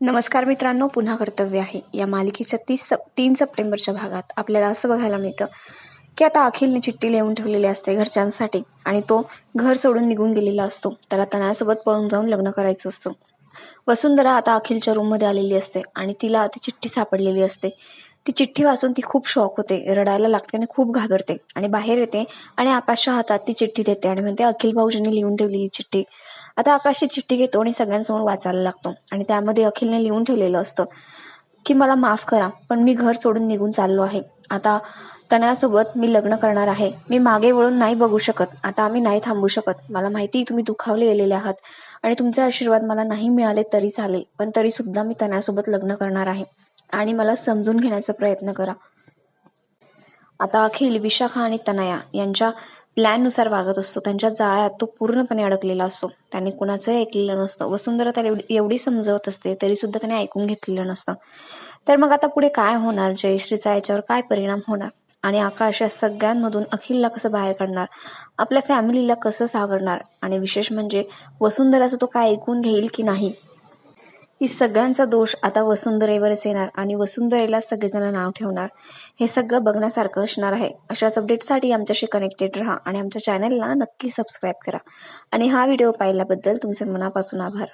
नमस्कार मित्रांनो पुन्हा कर्तव्य आहे. या मालिकेच्या तीस सप तीन सप्टेंबरच्या भागात आपल्याला असं बघायला मिळतं की आता अखिलने चिठ्ठी लिहून ठेवलेली असते घरच्यांसाठी आणि तो घर सोडून निघून गेलेला असतो. त्याला तनयासोबत पळून जाऊन लग्न करायचं असतं. वसुंधरा आता अखिलच्या रूममध्ये आलेली असते आणि तिला ती चिठ्ठी सापडलेली असते. ती चिठ्ठी वाचून ती खूप शॉक होते. रडायला लागते आणि खूप घाबरते. आणि बाहेर येते आणि आकाशच्या हातात ती चिठ्ठी देते आणि म्हणते अखिल भाऊजींनी लिहून ठेवलेली चिठ्ठी. आता आकाश ही चिठ्ठी घेतो आणि सगळ्यांसमोर वाचायला लागतो. आणि त्यामध्ये अखिलने लिहून ठेवलेलं असतं की मला माफ करा पण मी घर सोडून निघून चाललो आहे. आता तनयासोबत मी लग्न करणार आहे. मी मागे वळून नाही बघू शकत. आता आम्ही नाही थांबू शकत. मला माहिती तुम्ही दुखावले गेलेले आहात आणि तुमचे आशीर्वाद मला नाही मिळाले तरी चालेल. पण तरी सुद्धा मी तनयासोबत लग्न करणार आहे. आणि मला समजून घेण्याचा प्रयत्न करा. आता अखिल विशाखा आणि तनया यांच्या प्लॅननुसार वागत असतो. त्यांच्या जाळ्यात तो पूर्णपणे अडकलेला असतो. त्याने कुणाचंही ऐकलेलं नसतं. वसुंधरा त्याला एवढी समजवत असते तरी सुद्धा त्याने ऐकून घेतलेलं नसतं. तर मग आता पुढे काय होणार? जयश्रीचा याच्यावर काय परिणाम होणार? आणि आकाश या सगळ्यांमधून अखिलला कसं बाहेर काढणार? आपल्या फॅमिलीला कसं सावरणार? आणि विशेष म्हणजे वसुंधराचं तो काय ऐकून घेईल की नाही? ही सगळ्यांचा दोष आता वसुंधरेवरच येणार आणि वसुंधरेला सगळेजण नाव ठेवणार. हे सगळं बघण्यासारखं असणार आहे. अशाच अपडेटसाठी आमच्याशी कनेक्टेड राहा आणि आमच्या चॅनलला नक्की सबस्क्राईब करा. आणि हा व्हिडिओ पाहिल्याबद्दल तुमचे मनापासून आभार.